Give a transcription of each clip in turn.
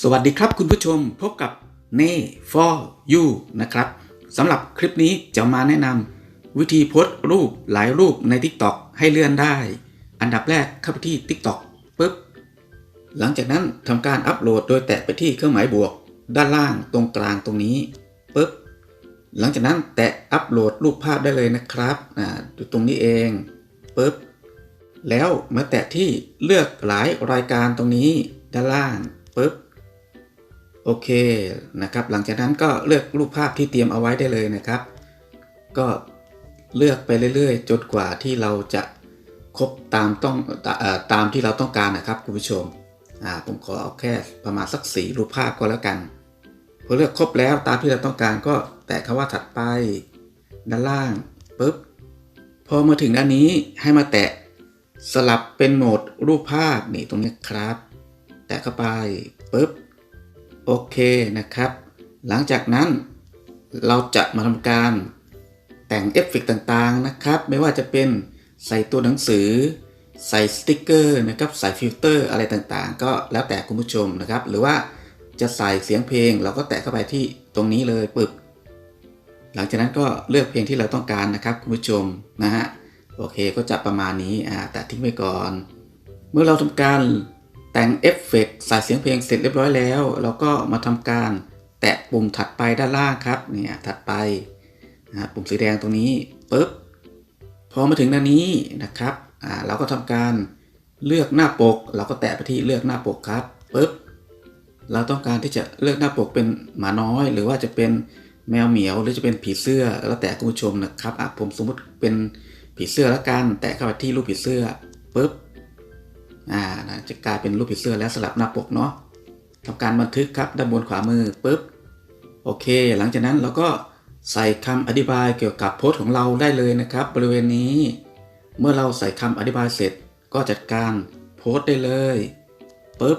สวัสดีครับคุณผู้ชมพบกับเน่ for you นะครับสำหรับคลิปนี้จะมาแนะนำวิธีโพสต์รูปหลายรูปใน TikTok ให้เลื่อนได้ อันดับแรกเข้าไปที่ TikTok ปุ๊บ หลังจากนั้นทำการอัปโหลดโดยแตะไปที่เครื่องหมายบวก ด้านล่างตรงกลางตรงนี้ปุ๊บหลังจากนั้นแตะอัปโหลดรูปภาพได้เลยนะครับอ่าอยู่ตรงนี้เองปุ๊บ แล้วมาแตะที่เลือกหลายรายการตรงนี้ด้านล่างปุ๊บโอเคนะครับ หลังจากนั้นก็เลือกรูปภาพที่เตรียมเอาไว้ได้เลยนะครับ ก็เลือกไปเรื่อยๆ จนกว่าที่เราจะครบตามต้องตาเอ่อตามที่เราต้องการนะครับคุณผู้ชมผมขอเอาแค่ประมาณสักสี่รูปภาพก็แล้วกันพอเลือกครบแล้วตามที่เราต้องการก็แตะคำว่าถัดไปด้านล่างปุ๊บพอมาถึงด้านนี้ให้มาแตะ สลับเป็นโหมดรูปภาพนี่ตรงนี้ครับ แตะเข้าไปปุ๊บโอเคนะครับ หลังจากนั้นเราจะมาทำการแต่งเอฟเฟกต์ต่างๆนะครับ ไม่ว่าจะเป็นใส่ตัวหนังสือ ใส่สติกเกอร์นะครับ ใส่ฟิลเตอร์อะไรต่างๆ ก็แล้วแต่คุณผู้ชมนะครับ หรือว่าจะใส่เสียงเพลงเราก็แตะเข้าไปที่ตรงนี้เลยปึ๊บหลังจากนั้นก็เลือกเพลงที่เราต้องการนะครับคุณผู้ชมนะฮะ โอเคก็จะประมาณนี้อ่าแต่ทิ้งไว้ก่อน เมื่อเราทำการแต่งเอฟเฟกต์ใส่เสียงเพลงเสร็จเรียบร้อยแล้ว เราก็มาทำการแตะปุ่มถัดไปด้านล่างครับเนี่ยถัดไปนะปุ่มสีแดงตรงนี้ปุ๊บพอมาถึงด้านนี้นะครับอ่าเราก็ทำการเลือกหน้าปก เราก็แตะไปที่เลือกหน้าปกครับปุ๊บเราต้องการที่จะเลือกหน้าปกเป็นหมาน้อย หรือว่าจะเป็น แมวเหมียวหรือจะเป็นผีเสื้อแล้วแต่คุณผู้ชมนะครับอะผมสมมติเป็นผีเสื้อแล้วกัน แตะเข้าไปที่รูปผีเสื้อปุ๊บอ่านะจะกลายเป็นรูปผีเสื้อแล้วสลับหน้าปกเนาะทำการบันทึกครับด้านบนขวามือปุ๊บโอเค หลังจากนั้นเราก็ใส่คำอธิบายเกี่ยวกับโพสต์ของเราได้เลยนะครับ บริเวณนี้ เมื่อเราใส่คำอธิบายเสร็จ ก็จัดการโพสต์ได้เลยปุ๊บ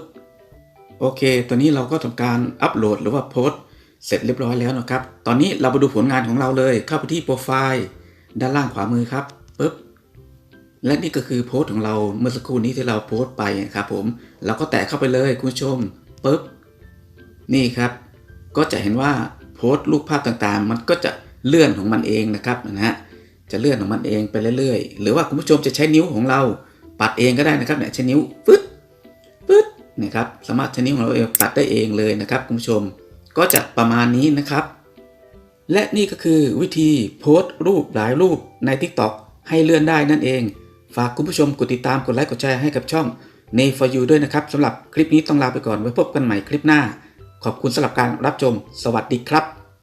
โอเค ตอนนี้เราก็ทำการอัปโหลดหรือว่าโพสต์ เสร็จเรียบร้อยแล้วนะครับ ตอนนี้เราไปดูผลงานของเราเลย เข้าไปที่โปรไฟล์ด้านล่างขวามือครับปุ๊บ และนี่ก็คือโพสต์ของเราเมื่อสักครู่นี้ที่เราโพสต์ไปนะครับผม เราก็แตะเข้าไปเลยคุณผู้ชมปุ๊บ นี่ครับ ก็จะเห็นว่าโพสต์รูปภาพต่างๆ มันก็จะเลื่อนของมันเองนะครับนะฮะ จะเลื่อนของมันเองไปเรื่อยๆ หรือว่าคุณผู้ชมจะใช้นิ้วของเราปัดเองก็ได้นะครับเนี่ยใช้นิ้วฟึดฟึดนี่ครับ สามารถใช้นิ้วของเราเองปัดได้เองเลยนะครับคุณผู้ชม ก็จะประมาณนี้นะครับ และนี่ก็คือวิธีโพสต์รูปหลายรูปใน TikTok ให้เลื่อนได้นั่นเอง ฝากคุณผู้ชมกดติดตามกดไลค์กดแชร์ให้กับช่อง n a for you ด้วยนะครับสำหรับคลิปนี้ต้องลาไปก่อนไว้พบกันใหม่คลิปหน้า ขอบคุณสำหรับการรับชม สวัสดีครับ